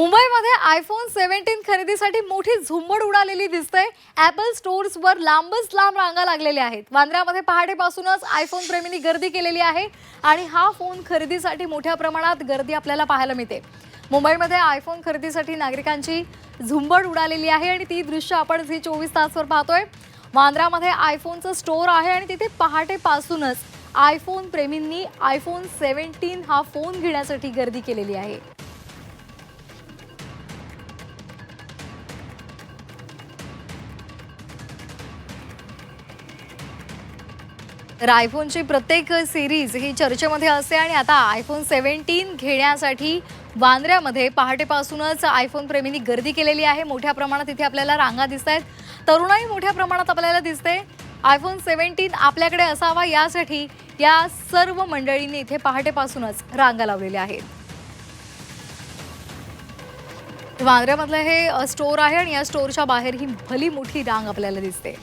मुंबईमध्ये iPhone seventeen खरेदीसाठी मोठी झुंबड उडालेली दिसते ॲपल स्टोअर्सवर लांबच लांब रांगा लागलेल्या आहेत. वांद्र्यामध्ये पहाटेपासूनच आयफोन प्रेमींनी गर्दी केलेली आहे आणि हा फोन खरेदीसाठी मोठ्या प्रमाणात गर्दी आपल्याला पाहायला मिळते. मुंबईमध्ये आयफोन खरेदीसाठी नागरिकांची झुंबड उडालेली आहे आणि ती दृश्य आपण झी चोवीस तासवर पाहतोय. वांद्र्यामध्ये आयफोनचं स्टोअर आहे आणि तिथे पहाटेपासूनच आयफोन प्रेमींनी आयफोन सेव्हन्टीन हा फोन घेण्यासाठी गर्दी केलेली आहे. तर आयफोनची प्रत्येक सिरीज ही चर्चेमध्ये असते आणि आता आयफोन सेव्हन्टीन घेण्यासाठी वांद्र्यामध्ये पहाटेपासूनच आयफोन प्रेमींनी गर्दी केलेली आहे. मोठ्या प्रमाणात इथे आपल्याला रांगा दिसत आहेत तरुणाई मोठ्या प्रमाणात आपल्याला दिसते. आयफोन सेव्हन्टीन आपल्याकडे असावा यासाठी या सर्व मंडळींनी इथे पहाटेपासूनच रांगा लावलेल्या आहेत. वांद्र्यामधलं हे स्टोर आहे आणि या स्टोरच्या बाहेर ही भली मोठी रांग आपल्याला दिसते.